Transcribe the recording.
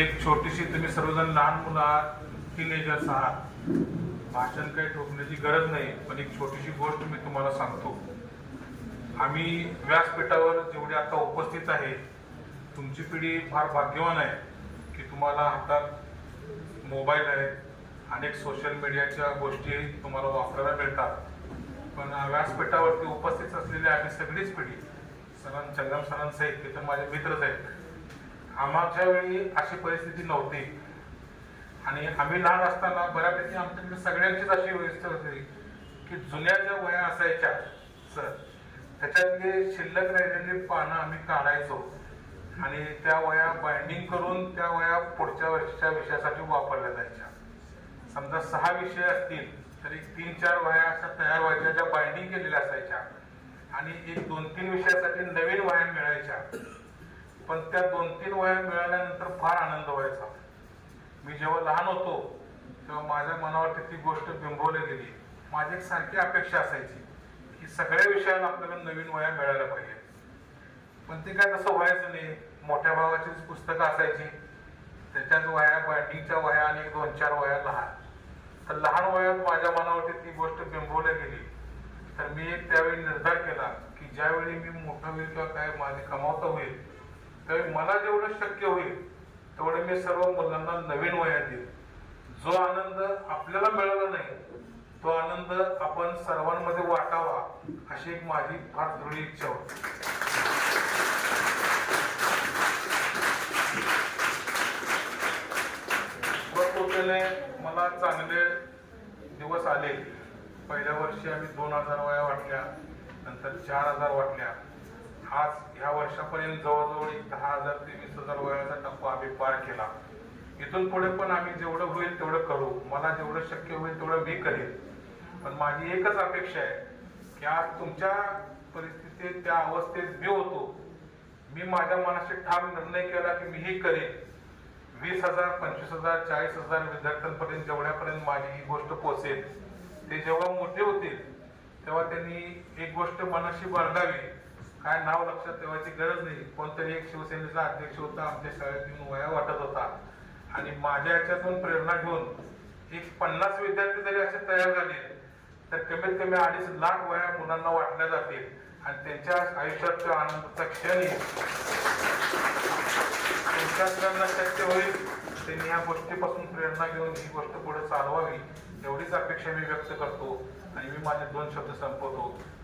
एक छोटीशी तुम्ही सर्वजण लहान मुलं आहात टीनेजर्स आहात. भाषण काही ठोकण्याची गरज नाही पण एक छोटीशी गोष्ट मी तुम्हाला सांगतो. आम्ही व्यासपीठावर जेवढे आता उपस्थित आहे तुमची पिढी फार भाग्यवान आहे की तुम्हाला हातात मोबाईल आहे अनेक सोशल मीडियाच्या गोष्टी तुम्हाला वापरायला मिळतात. पण व्यासपीठावरती उपस्थित असलेली आम्ही सगळीच पिढी सरां चंगम सरांसहित ते तर माझे मित्रच आहेत. आम्हाच्या वेळी अशी परिस्थिती नव्हती. आणि आम्ही लहान असताना बऱ्यापैकी आमच्याकडे सगळ्यांचीच अशी व्यवस्था होती की जुन्या ज्या वया असायच्या सर त्याच्यातले शिल्लक राहिलेली पानं आम्ही काढायचो. आणि त्या वया बाइंडिंग करून त्या वया पुढच्या वर्षीच्या विषयासाठी वापरल्या जायच्या. समजा सहा विषय असतील तरी तीन चार वया अशा तयार व्हायच्या ज्या बाइंडिंग केलेल्या असायच्या. आणि एक दोन तीन विषयासाठी नवीन वया मिळायच्या. पण त्या दोन तीन वया मिळाल्यानंतर फार आनंद व्हायचा. मी जेव्हा लहान होतो तेव्हा माझ्या मनावरती ती गोष्ट बिंबवली गेली. माझी एक सारखी अपेक्षा असायची की सगळ्या विषयाला आपल्याला नवीन वया मिळायला पाहिजे. पण ते काय तसं व्हायचं नाही. मोठ्या भावाचीच पुस्तकं असायची. त्याच्याच वया बाइंडिंगच्या वया आणि दोन चार वया लहान. तर लहान वयात माझ्या मनावरती ती गोष्ट बिंबवली गेली. तर मी एक त्यावेळी निर्धार केला की ज्यावेळी मी मोठं होईल किंवा काय माझे कमावता होईल त्यावेळी मला जेवढं शक्य होईल तेवढे मी सर्व मुलांना नवीन वया देईल जो आनंद आपल्याला मिळाला नाही तो आनंद आपण सर्वांमध्ये वाटावा अशी एक माझी फार दृढ इच्छा होती. बरं मला चांगले दिवस आले. पहिल्या वर्षी आम्ही दोन हजार वया वाटल्या नंतर चार हजार वाटल्या आज ह्या वर्षापर्यंत जवळजवळ एक दहा हजार ते वीस हजार वयाचा टप्पा आम्ही पार केला. इथून पुढे पण आम्ही जेवढं होईल तेवढं करू. मला जेवढं शक्य होईल तेवढं मी करेन. पण माझी एकच अपेक्षा आहे की आज तुमच्या परिस्थितीत त्या अवस्थेत मी होतो. मी माझ्या मनाशी ठाम निर्णय केला की मी हे करेन. वीस हजार पंचवीस हजार चाळीस हजार विद्यार्थ्यांपर्यंत जेवढ्यापर्यंत माझी ही गोष्ट पोहोचेल ते जेव्हा मोठे होतील तेव्हा त्यांनी एक गोष्ट मनाशी बाळगावी काय नाव लक्षात ठेवायची गरज नाही. कोणतरी एक शिवसेनेचा अध्यक्ष होता आमच्या शाळेत येऊन वया वाटत होता. आणि माझ्या याच्यातून प्रेरणा घेऊन एक पन्नास विद्यार्थी जरी असे तयार झाले तर कमीत कमी अडीच लाख वया मुलांना वाटल्या जातील. आणि त्यांच्या आयुष्यात आनंदाचा क्षण येईल त्यांच्या सगळ्यांना शक्य होईल. त्यांनी या गोष्टीपासून प्रेरणा घेऊन ही गोष्ट पुढे चालवावी एवढीच अपेक्षा मी व्यक्त करतो. आणि मी माझे दोन शब्द संपवतो.